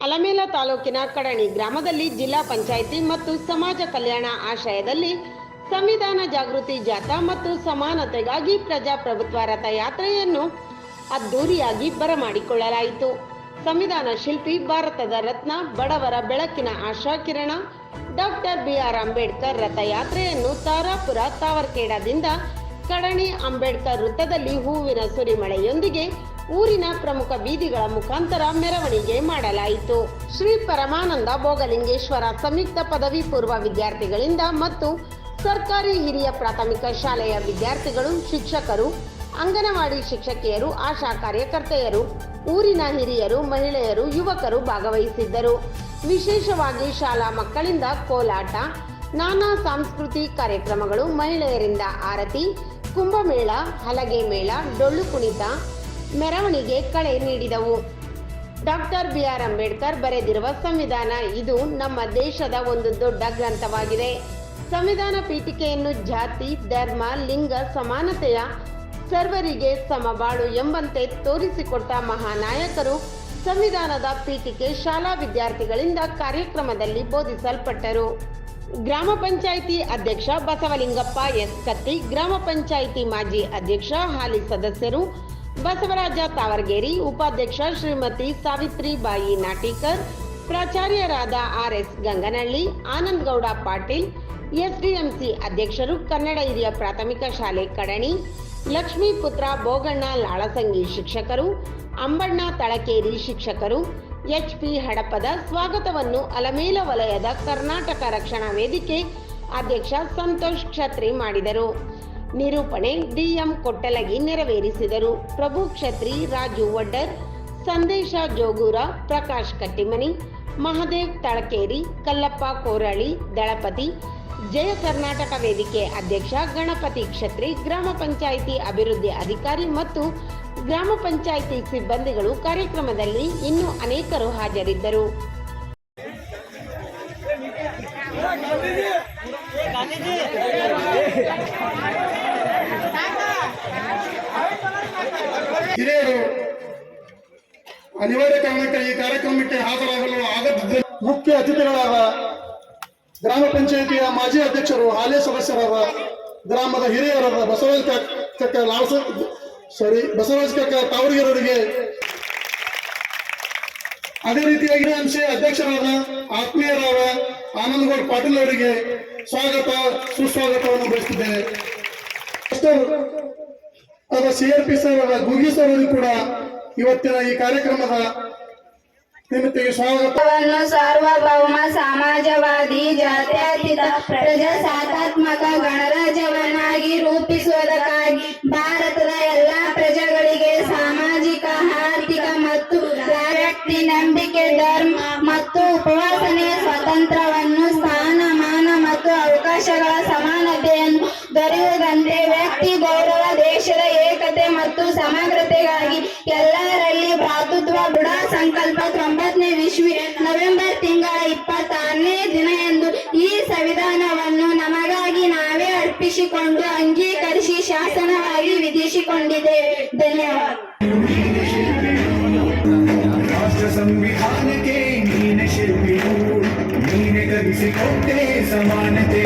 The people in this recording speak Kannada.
ಅಲಮೇಲ ತಾಲೂಕಿನ ಕಡಣಿ ಗ್ರಾಮದಲ್ಲಿ ಜಿಲ್ಲಾ ಪಂಚಾಯಿತಿ ಮತ್ತು ಸಮಾಜ ಕಲ್ಯಾಣ ಆಶ್ರಯದಲ್ಲಿ ಸಂವಿಧಾನ ಜಾಗೃತಿ ಜಾಥಾ ಮತ್ತು ಸಮಾನತೆಗಾಗಿ ಪ್ರಜಾಪ್ರಭುತ್ವ ರಥಯಾತ್ರೆಯನ್ನು ಅದ್ದೂರಿಯಾಗಿ ಬರಮಾಡಿಕೊಳ್ಳಲಾಯಿತು. ಸಂವಿಧಾನ ಶಿಲ್ಪಿ ಭಾರತದ ರತ್ನ ಬಡವರ ಬೆಳಕಿನ ಆಶಾಕಿರಣ ಡಾಕ್ಟರ್ ಬಿ ಆರ್ ಅಂಬೇಡ್ಕರ್ ರಥಯಾತ್ರೆಯನ್ನು ತಾರಾಪುರ ತಾವರ್ಕೇಡದಿಂದ ಕಡಣಿ ಅಂಬೇಡ್ಕರ್ ವೃತ್ತದಲ್ಲಿ ಹೂವಿನ ಸುರಿಮಳೆಯೊಂದಿಗೆ ಊರಿನ ಪ್ರಮುಖ ಬೀದಿಗಳ ಮುಖಾಂತರ ಮೆರವಣಿಗೆ ಮಾಡಲಾಯಿತು. ಶ್ರೀ ಪರಮಾನಂದ ಭೋಗಲಿಂಗೇಶ್ವರ ಸಂಯುಕ್ತ ಪದವಿ ಪೂರ್ವ ವಿದ್ಯಾರ್ಥಿಗಳಿಂದ ಮತ್ತು ಸರ್ಕಾರಿ ಹಿರಿಯ ಪ್ರಾಥಮಿಕ ಶಾಲೆಯ ವಿದ್ಯಾರ್ಥಿಗಳು, ಶಿಕ್ಷಕರು, ಅಂಗನವಾಡಿ ಶಿಕ್ಷಕಿಯರು, ಆಶಾ ಕಾರ್ಯಕರ್ತೆಯರು, ಊರಿನ ಹಿರಿಯರು, ಮಹಿಳೆಯರು, ಯುವಕರು ಭಾಗವಹಿಸಿದ್ದರು. ವಿಶೇಷವಾಗಿ ಶಾಲಾ ಮಕ್ಕಳಿಂದ ಕೋಲಾಟ, ನಾನಾ ಸಾಂಸ್ಕೃತಿ ಕಾರ್ಯಕ್ರಮಗಳು ಮಹಿಳೆಯರಿಂದ ಆರತಿ, ಕುಂಭಮೇಳ ಹಲಗೆ ಮೇಳ ಡೊಳ್ಳು ಕುಣಿತ ಮೆರವಣಿಗೆ ಕಳೆ ನೀಡಿದವು. ಡಾಕ್ಟರ್ ಬಿ ಆರ್ ಅಂಬೇಡ್ಕರ್ ಬರೆದಿರುವ ಸಂವಿಧಾನ ಇದು ನಮ್ಮ ದೇಶದ ಒಂದು ದೊಡ್ಡ ಗ್ರಂಥವಾಗಿದೆ. ಸಂವಿಧಾನ ಪೀಠಿಕೆಯನ್ನು ಜಾತಿ, ಧರ್ಮ, ಲಿಂಗ, ಸಮಾನತೆಯ ಸರ್ವರಿಗೆ ಸಮಬಾಳು ಎಂಬಂತೆ ತೋರಿಸಿಕೊಟ್ಟ ಮಹಾನಾಯಕರು ಸಂವಿಧಾನದ ಪೀಠಿಕೆ ಶಾಲಾ ವಿದ್ಯಾರ್ಥಿಗಳಿಂದ ಕಾರ್ಯಕ್ರಮದಲ್ಲಿ ಬೋಧಿಸಲ್ಪಟ್ಟರು. ಗ್ರಾಮ ಪಂಚಾಯಿತಿ ಅಧ್ಯಕ್ಷ ಬಸವಲಿಂಗಪ್ಪ ಎಸ್. ಕತ್ತಿ, ಗ್ರಾಮ ಪಂಚಾಯಿತಿ ಮಾಜಿ ಅಧ್ಯಕ್ಷ ಹಾಲಿ ಸದಸ್ಯರು ಬಸವರಾಜ ತಾವರ್ಗೇರಿ ಉಪಾಧ್ಯಕ್ಷ Shrimati Savitri Bai Natikar, ಪ್ರಾಚಾರ್ಯರಾದ R S Ganganahalli Anandagouda Patil, SDMC ಅಧ್ಯಕ್ಷರು ಕನ್ನಡ ಹಿರಿಯ ಪ್ರಾಥಮಿಕ ಶಾಲೆ ಕಡಣಿ ಲಕ್ಷ್ಮೀಪುತ್ರ ಬೋಗಣ್ಣ ಲಾಳಸಂಗಿ ಶಿಕ್ಷಕರು, ಅಂಬಣ್ಣ ತಳಕೇರಿ ಶಿಕ್ಷಕರು ಎಚ್ಪಿ ಹಡಪದ ಸ್ವಾಗತವನ್ನು ಅಲಮೇಲ ವಲಯದ ಕರ್ನಾಟಕ ರಕ್ಷಣಾ ವೇದಿಕೆ ಅಧ್ಯಕ್ಷ ಸಂತೋಷ್ ಛತ್ರಿ ಮಾಡಿದರು. ನಿರೂಪಣೆ ಡಿಎಂ ಕೊಟ್ಟಲಗಿ ನೆರವೇರಿಸಿದರು. ಪ್ರಭು ಕ್ಷತ್ರಿ ರಾಜು ವಡ್ಡರ್ ಸಂದೇಶ ಜೋಗೂರ, ಪ್ರಕಾಶ್ ಕಟ್ಟಿಮನಿ, ಮಹದೇವ್ ತಳಕೇರಿ, ಕಲ್ಲಪ್ಪ ಕೋರಳಿ, ದಳಪತಿ, ಜಯ ಕರ್ನಾಟಕ ವೇದಿಕೆ ಅಧ್ಯಕ್ಷ, ಗಣಪತಿ ಕ್ಷತ್ರಿ, ಗ್ರಾಮ ಪಂಚಾಯಿತಿ ಅಭಿವೃದ್ಧಿ ಅಧಿಕಾರಿ ಮತ್ತು ಗ್ರಾಮ ಪಂಚಾಯಿತಿ ಸಿಬ್ಬಂದಿಗಳು ಕಾರ್ಯಕ್ರಮದಲ್ಲಿ ಇನ್ನೂ ಅನೇಕರು ಹಾಜರಿದ್ದರು. ಹಿರಿಯರು, ಅನಿವಾರ್ಯ ಕಾರಣಕ್ಕೆ ಈ ಕಾರ್ಯಕ್ರಮಕ್ಕೆ ಹಾಜರಾಗಲು ಆಗದಿದ್ದ ಮುಖ್ಯ ಅತಿಥಿಗಳಾದ ಗ್ರಾಮ ಪಂಚಾಯಿತಿಯ ಮಾಜಿ ಅಧ್ಯಕ್ಷರು, ಹಾಲಿ ಸದಸ್ಯರಾದ ಗ್ರಾಮದ ಹಿರಿಯರಾದ ಬಸವರಾಜ ಕಕ್- ಕಕ್ಕ ಲಾಲ್ಸ ಸಾರಿ ಬಸವರಾಜ ಕಕ್ಕ ತಾವರಿಗರವರಿಗೆ ಅದೇ ರೀತಿಯಾಗಿ ಅಂಶ ಅಧ್ಯಕ್ಷರಾದ ಆತ್ಮೀಯರಾದ ಆನಂದಗೌಡ ಪಾಟೀಲ್ ಅವರಿಗೆ ಸ್ವಾಗತ, ಸುಸ್ವಾಗತವನ್ನು ಬಯಸುತ್ತಿದ್ದೇನೆ ಅಷ್ಟೇ ನಮ್ಮ C R P sir Gugi sir ಅವರು ಕೂಡ ಇವತ್ತಿನ ಈ ಕಾರ್ಯಕ್ರಮದ ನಿಮಿತ್ತಿಗೆ ಸ್ವಾಗತ. ವನ್ನು ಸಾರ್ವಭೌಮ, ಸಮಾಜವಾದಿ, ಜಾತ್ಯತೀತ ಪ್ರಜಾಸತ್ತಾತ್ಮಕ ಗಣರಾಜ್ಯವನ್ನಾಗಿ ರೂಪಿಸುವುದಕ್ಕಾಗಿ ಭಾರತದ ಎಲ್ಲಾ ಪ್ರಜೆಗಳಿಗೆ ಸಾಮಾಜಿಕ, ಆರ್ಥಿಕ ಮತ್ತು ವ್ಯಕ್ತಿ ನಂಬಿಕೆ, ಧರ್ಮ ಮತ್ತು ಉಪವಾಸನೆಯ ಸ್ವಾತಂತ್ರ್ಯವನ್ನು ಸ್ಥಾನಮಾನ ಮತ್ತು ಅವಕಾಶಗಳ ಎಲ್ಲರಲ್ಲಿ ಭ್ರಾತೃತ್ವ ಬುಡ ಸಂಕಲ್ಪ ತೊಂಬತ್ತನೇ ವಿಶ್ವಿ ನವೆಂಬರ್ ತಿಂಗಳ ಇಪ್ಪತ್ತಾರನೇ ದಿನ ಎಂದು ಈ ಸಂವಿಧಾನವನ್ನು ನಮಗಾಗಿ ನಾವೇ ಅರ್ಪಿಸಿಕೊಂಡು ಅಂಗೀಕರಿಸಿ ಶಾಸನವಾಗಿ ವಿಧಿಸಿಕೊಂಡಿದ್ದೇವೆ ಧನ್ಯವಾದ. ಸಂವಿಧಾನಕ್ಕೆ ನೀನೆ ಶಿಲ್ಪಿಯು ನೀನೆ ಸಮಾನತೆ.